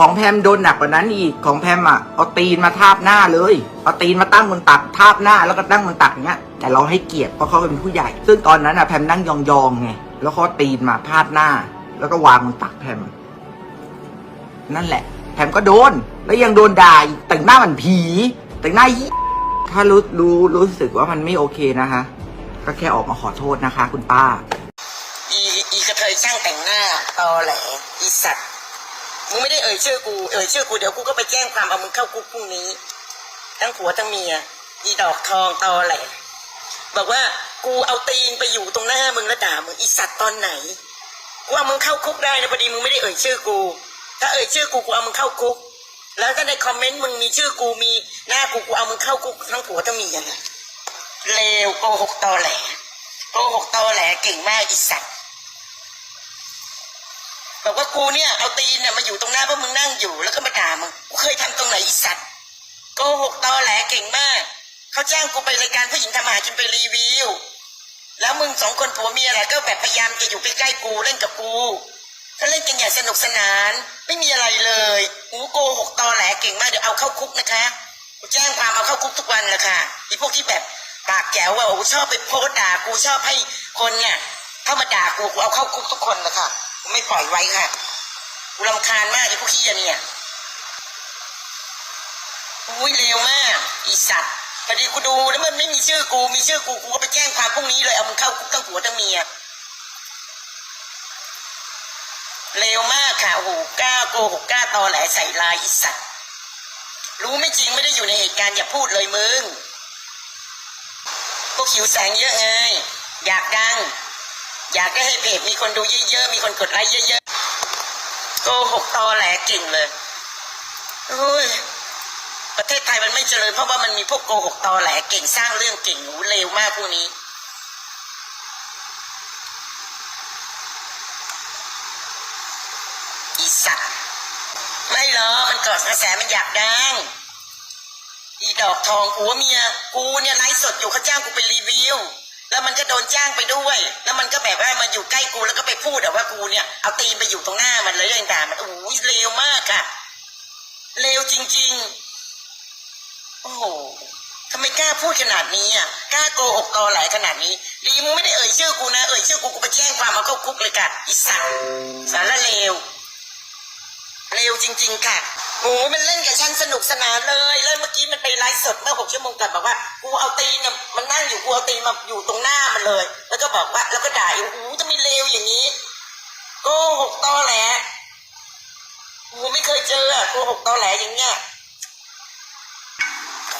ของแพมโดนหนักกว่านั้นอีกของแพมอะเอาตีนมาทาบหน้าเลยเอาตีนมาตั้งบนตักทาบหน้าแล้วก็ตั้งบนตักเงี้ยแต่เราให้เกียรติเพราะเขาเป็นผู้ใหญ่ ซึ่งตอนนั้นอะแพมนั่งยองๆไงแล้วเขาตีนมาพาดหน้า แล้วก็วางบนตักแพมนั่นแหละแพมก็โดน แล้วยังโดนด่าอีกแต่งหน้าเหมือนผี แต่งหน้าถ้ารู้รู้รู้สึกว่ามันไม่โอเคนะคะ ก็แค่ออกมาขอโทษนะคะ คุณป้า อีอีกระเทยช่างแต่งหน้าตอแหลอีสัตว์ มึงไม่ได้เอ่ยชื่อกู เอ่ยชื่อกูเดี๋ยวกูก็ไปแจ้งความเอามึงเข้าคุกพรุ่งนี้ ทั้งผัวทั้งเมีย อีดอกทองตอแหลบอกว่ากูเอาตีนไปอยู่ตรงหน้ามึงแล้วด่ามึงอีสัตว์ตอนไหนกูเอามึงเข้าคุกได้นะพอดีมึงไม่ได้เอ่ยชื่อกู ถ้าเอ่ยชื่อกูกูเอามึงเข้าคุก แล้วถ้าในคอมเมนต์มึงมีชื่อกูมีหน้ากูกูเอามึงเข้าคุกทั้งผัวทั้งเมียเลยเลวโกหกตอแหลโกหกตอแหลเก่งมากอีสัตว์ บอกว่ากูเนี่ยเอาตีนเนี่ยมาอยู่ตรงหน้าพวกมึงนั่งอยู่ แล้วก็มาด่ามึงกูเคยทำตรงไหนอีสัตว์โกหกตอแหลเก่งมากเขาจ้างกูไปรายการผู้หญิงทำอาหารจนไปรีวิวแล้วมึงสองคนผัวเมียแหละก็แบบพยายามจะอยู่ใกล้ๆกูเล่นกับกูถ้าเล่นกันอย่างสนุกสนาน ไม่มีอะไรเลยกูโกหกตอแหลเก่งมากเดี๋ยวเอาเข้าคุกนะคะกูแจ้งความเอาเข้าคุกทุกวันเลยค่ะอีพวกที่แบบปากแจ๋วว่าโอ้ชอบไปโพสด่ากูชอบให้คนเนี่ยเข้ามาด่ากูกูเอาเข้าคุกทุกคนเลยค่ะ กูไม่ปล่อยไว้ค่ะกูรำคาญมากไอ้พวกขี้ยเนี่ยอุ้ยเร็วมากอีสัตว์พอดีกูดูแล้วมันไม่มีชื่อกู มีชื่อกูกูก็ไปแจ้งความพรุ่งนี้เลยเอามึงเข้าคุกทั้งผัวทั้งเมียเร็วมากค่ะโอ้โหกล้าโกหกกล้าตอแหลใส่ลายอีสัตว์รู้ไม่จริงไม่ได้อยู่ในเหตุการณ์อย่าพูดเลยมึงพวกหิวแสงเยอะไงอยากดัง อยากได้ให้เพจมีคนดูเยอะๆ มีคนกดไลค์เยอะๆโกหกตอแหลเก่งเลยโอ้ยประเทศไทยมันไม่เจริญเพราะว่ามันมีพวกโกหกตอแหลเก่งสร้างเรื่องเก่งหูเลวมากพวกนี้ อีสัตว์ไม่หรอมันเกิดกระแสมันอยากดังอีดอกทองผัวเมียกูเนี่ยไลฟ์สดอยู่เขาจ้างกูไปรีวิว แล้วมันก็โดนจ้างไปด้วย แล้วมันก็แบบว่ามาอยู่ใกล้กูแล้วก็ไปพูดอะว่ากูเนี่ยเอาตีนไปอยู่ตรงหน้ามันเลยอย่างต่างๆมันโอ้ยเลวมากอะเลวจริง ๆ โอ้โหทำไมกล้าพูดขนาดนี้อะกล้าโกหกตอแหลขนาดนี้ ดีมึงไม่ได้เอ่ยชื่อกูนะเอ่ยชื่อกูกูไปแจ้งความเอาเข้าคุกเลยค่ะอีสัตว์สารเลวเร็วจริง ๆ ค่ะ โอ้มันเล่นกับฉันสนุกสนานเลยแล้วเมื่อกี้มันไปไลฟ์สดเมื่อหกชั่วโมงก่อนบอกว่ากูเอาตีนน่ะมันนั่งอยู่กูเอาตีนมาอยู่ตรงหน้ามันเลย แล้วก็บอกว่าแล้วก็ด่าอยู่โอ้โหจะมีเลวอย่างนี้โกหกตอแหลกูไม่เคยเจออะโกหกตอแหลอย่างเงี้ย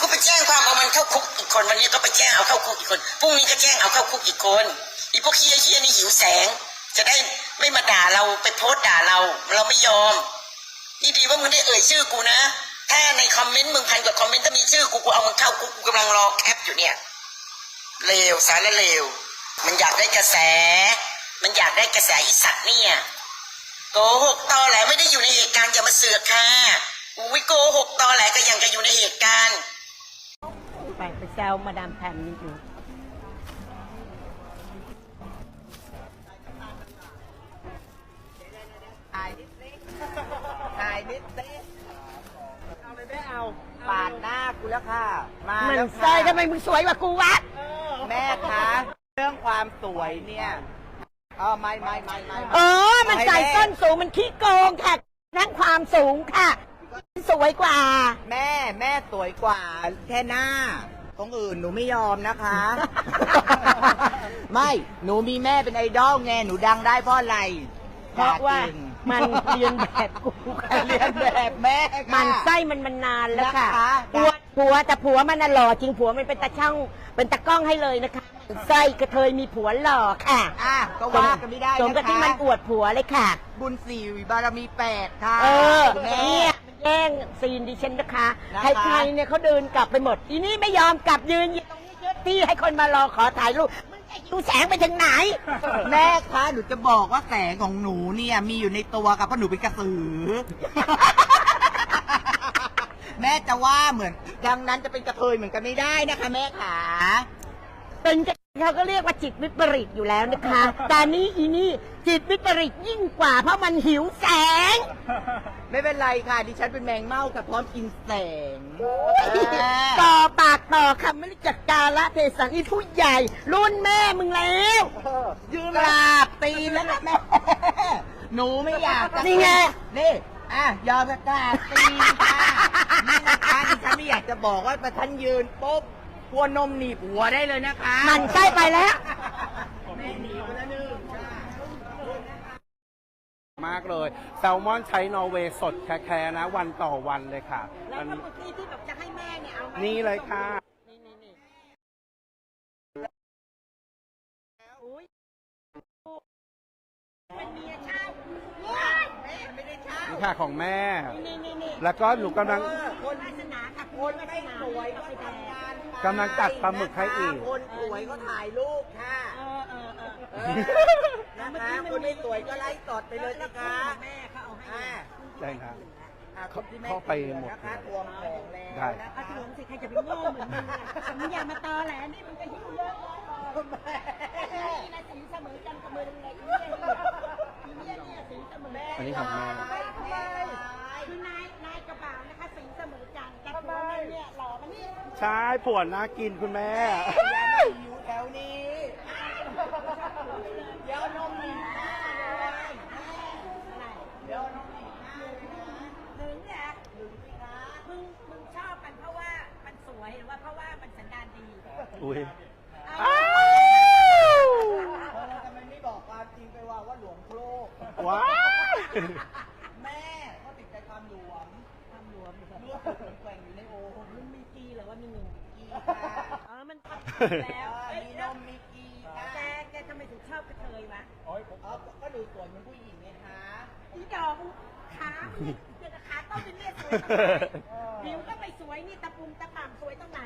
ก็ไปแจ้งความเอามันเข้าคุกอีกคนวันนี้ก็ไปแจ้งเอาเข้าคุกอีกคนพรุ่งนี้ก็แจ้งเอาเข้าคุกอีกคนอีพวกเฮียเฮียนี่หิวแสง จะได้ไม่มาด่าเราไปโพสต์ด่าเรา เราไม่ยอม นี่ดีว่ามึงได้เอ่ยชื่อกูนะ ถ้าในคอมเมนต์มึงพันกว่าคอมเมนต์ถ้ามีชื่อกูกูเอามึงเข้าคุกกูกำลังรอแคปอยู่เนี่ยเลวสารเลวมันอยากได้กระแส มันอยากได้กระแสอีสัตว์เนี่ยโกหกตอแหลไม่ได้อยู่ในเหตุการณ์อย่ามาเสือกค่ะอุ้ยโกหกตอแหลก็ยังจะอยู่ในเหตุการณ์ ไปไปแซวมาดามแพมนิดนึง ถ่ายนิดสิ ถ่ายนิดสิเอาเลยไม่เอาปาดหน้ากูแล้วค่ะ มามันแล้วใส่ค่ะทำไมมึงสวยกว่ากูวะแม่คะเรื่องความสวยเนี่ยเออไม่ไม่ไม่ไม่เออมันใส่ส้นสูงมันขี้โกงค่ะนั่งความสูงค่ะ สวยกว่า แม่แม่สวยกว่าแค่หน้าตรงอื่นหนูไม่ยอมนะคะ ไม่หนูมีแม่เป็นไอดอลไงหนูดังได้เพราะอะไร เพราะว่าด่ก่งมันเรียนแบบกูค่ะเรียนแบบแม่ค่ะมันไส้มันมันนานแล้วค่ะนะคะ ผัวผัวแต่ผัวมันน่ะหล่อจริงผัวมันเป็นตาช่างเป็นตากล้องให้เลยนะคะไส้กระเทยมีผัวหล่อค่ะอะก็ว่ากันไม่ได้สมกับนะคะที่มันอวดผัวเลยค่ะ บุญสี่บารมีแปดค่ะเออแม่ เนี่ยแย่งซีนดิฉันนะคะนะคะ ใครๆเนี่ยเขาเดินกลับไปหมด อีนี่ไม่ยอมกลับยืนอยู่ตรงนี้เยอะที่ให้คนมารอขอถ่ายรูปมึงจะ ดูแสงไปถึงไหน แม่คะหนูจะบอกว่าแสงของหนูเนี่ยมีอยู่ในตัวกับเพราะหนูเป็นกระสือ แม่จะว่าเหมือน ดังนั้นจะเป็นกระเทยเหมือนกันไม่ได้นะคะ แม่ขาเป็นจะเขาก็เรียกว่าจิตวิปริตอยู่แล้วนะคะ แต่นี้อีนี่ จิตวิปริตยิ่งกว่าเพราะมันหิวแสง ไม่เป็นไรค่ะ ดิฉันเป็นแมงเม่าค่ะพร้อมกินแสงต่อปากต่อคำไม่รู้จักกาละเทศะนี่ผู้ใหญ่ รุ่นแม่มึงแล้วยืนกราบตีนแล้วนะแม่ หนูไม่อยากจะนี่ไง นี่อะยอมจะกราบตีนค่ะนี่นะคะดิฉันไม่อยากจะบอกว่าประทันยืนปุ๊บกลัวนมหนีบหัวได้เลยนะคะ มันใกล้ไปแล้ว แม่หนีไปแล้วหนึงค่ะ มากเลย แซลมอนใช้นอร์เวย์สดแค่ๆนะ วันต่อวันเลยค่ะแล้วอันก็เมื่อกี้ที่แบบจะให้แม่เนี่ยเอามานี่เลยค่ะนี่นี่นี่อุ๊ยเป็นเมียเช่าว้ายแม่ไม่ได้เช่านี่ค่ะของแม่ นี่นี่นี่แล้วก็หนูกำลัง คนวาสนาค่ะคนไม่สวยก็ไปทำแดงานกำลังตัดปลาหมึกให้อีก คนสวยก็ถ่ายรูปค่ะ เออเออเออเออ นะคะคนไม่สวยก็ไล่สดไปเลยนะคะแม่เขาเอาให้อ่าได้ครับอะคนที่แม่เข้าไปหมดนะคะทวงของแล้วได้นะเอาคะถวงสิใครจะไปโง่เหมือนมึงอะมึงอย่ามาตอแหลนี่มึงก็หิ้วเยอะเลยนี่นะสีเสมอกันกับมือเลยอีเนี่ยอีเนี่ยเนี่ยสีเสมออันนี้ของแม่คือนายนายกระบ่าวนะคะสีเสมอกันแต่ผัวมันเนี่ยหล่อมันนี่ใช่ผัวน่ากินคุณแม่ อย่ามาอยู่แถวนี้ เดี๋ยวนมหนีบหน้าเลยเดี๋ยวนมหนีบหน้าเลยนะ ถึงเนี่ยถึงสิคะมึงมึงชอบมันเพราะว่ามันสวยหรือว่าเพราะว่ามันสันดานดี อุ้ยเอาเออทำไมไม่บอกความจริงไปว่าว่าหลวงโคลกว้ายแม่เขาติดใจความหลวงทำหลวมเหมือนกันเลือดแกว่งอยู่ในโอ่งมึงมีกีหรือว่ามีเงินกีค่ะอ๋อมันทำแล้แล้ววมีนมมีกีค่ะแกแกทำไมถึงชอบกระเทยวะอ๋อก็ดูสวยเหมือนผู้หญิงไงคะอีดอกขาเนี่ยเดี๋ยวขาต้องเป็นเนี่ยสวยตรงไหนผิวก็ไม่สวยนี่ตะปุ่มตะป่ำสวยตรงไหน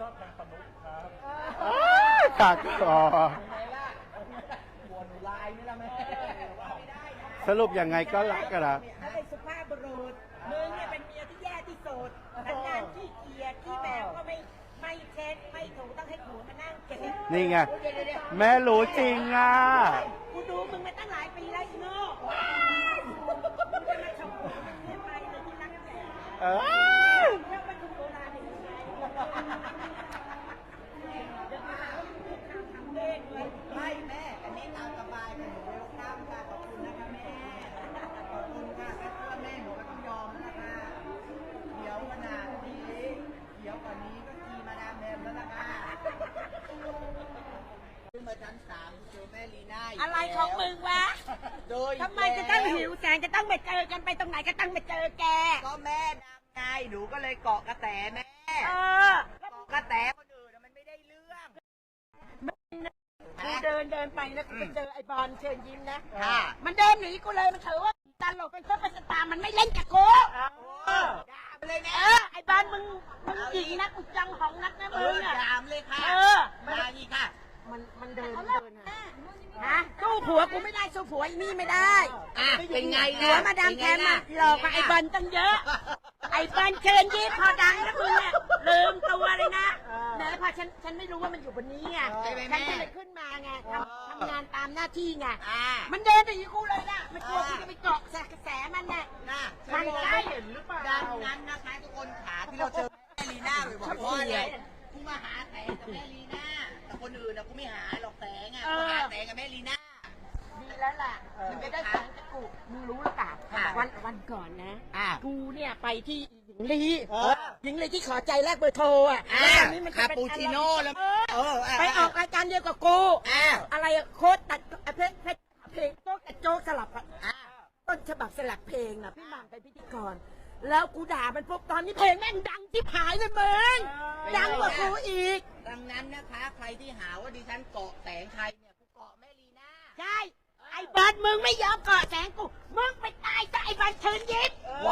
ชอบทางปนุษครับ ขาดคอไหนล่ะหัวหนูลายนี่ละแม่ไม่ได้นะสรุปยังไงก็รักกันละถ้าเป็นสุภาพบุรุษมึงเนี่ยเป็นเมียที่แย่ที่สุดทำงานขี้เกียจขี้แมวก็ไม่ไม่เช็ดไม่ถูต้องให้ผัวมานั่งเก็บนี่ไงแม่รู้จริงอะกูดูมึงมาตั้งหลายปีแล้วอีโน่มึงจะมาชมกูมึงเนี่ยไปเลยที่รักแก่ เออ เรื่องมันถูกโบราณอย่างไรเดี๋ยวมาหาว่ามึงทำเลขเลย ไม่แม่ อันนี้ตามสบายค่ะหนูเวลคัมค่ะ ขอบคุณนะคะแม่ ขอบคุณค่ะแม่เพื่อแม่หนูก็ต้องยอมแล้วนะคะเดี๋ยวขนาดนี้ เดี๋ยวกว่านี้ก็กีมาดามแมมแล้วล่ะค่ะขึ้น มาชั้นสามเจอแม่ลีน่าอีกอะไรของมึงวะ โดยทำไมจะต้องหิวแสงจะต้องไปเจอกันไปตรงไหนก็ต้องไปเจอแก ก็แม่ดังไงหนูก็เลยเกาะกระแสแม่เออเกาะกระแสคนอื่นน่ะมันไม่ได้เรื่องกูเดินเดินไปแล้วกูไปเจอไอ้บอลเชิญยิ้มนะ ค่ะมันเดินหนีกูเลยมันถือว่าตลกเป็นเพื่อนเป็นสตาร์มันไม่เล่นกับกูเออด่าไปเลยเอนะอไอ้บอลมึงมึงหญิงนักมึงจังของนักนะเอมึองอะด่ามเลยค่ะเออ มาอีกค่ะ มันมันเดินเดินฮะสู้ผัวกูไม่ได้สู้ผัวอีนี่ไม่ได้อะเป็นไงผัวมาดามแคมอะหลอกกับไอ้บอลตั้งเยอะ ไอ้บอลเชิญยิ้มพอดังนะมึงเนี่ยลืมตัวเลยนะแหมพอฉันฉันไม่รู้ว่ามันอยู่บนนี้ไงใช่ไหมฉันแม่ก็เลยขึ้นมาไงทำทำงานตามหน้าที่ไงอ่า มันเดินหนีกูเลยนะมันกลัวกูจะไปเกาะแสกระแสมันน่ะน่ะมันใกล้เห็นหรือเปล่า ดังนั้นนะคะทุกคนขาที่เราเจอแม่ลีน่าบ่อยๆเพราะอะไรกูมาหาแสงกับแม่ลีน่า แต่คนอื่นนะกูไม่หาหรอกแสง อะกูหาแสงกับแม่ลีน่า ดีแล้วล่ะมันจะได้แสงจากกูมึงรู้หรือเปล่าค่ะ วันวันก่อนนะ อะกูเนี่ยไปที่หญิงลีเออหญิงลีที่ขอใจแลกเบอร์โทรอะอะแล้วตอนนี้มันจะเป็นคาปูชิโน่แล้วเออเอออะไปออกรายการเดียวกับกู อ้าว อะไรอะโค้ดตัดเพลงเพลงเพลงโต๊ะกับโจ๊กสลับอะอะต้นฉบับสลับเพลงน่ะพี่หม่ำเป็นพิธีกร แล้วกูด่ามันพวกตอนนี้เพลงแม่งดังที่หายเลยมึงดังกว่ากูอีก ดังนั้นนะคะ ใครที่หาว่าดิฉันเกาะแสงใครเนี่ย ใช่ ไอ้บิร์มึงไม่ยอมเกาะแสงกู มึงไปตายซะไอ้เบันเชิญยิ้ม ว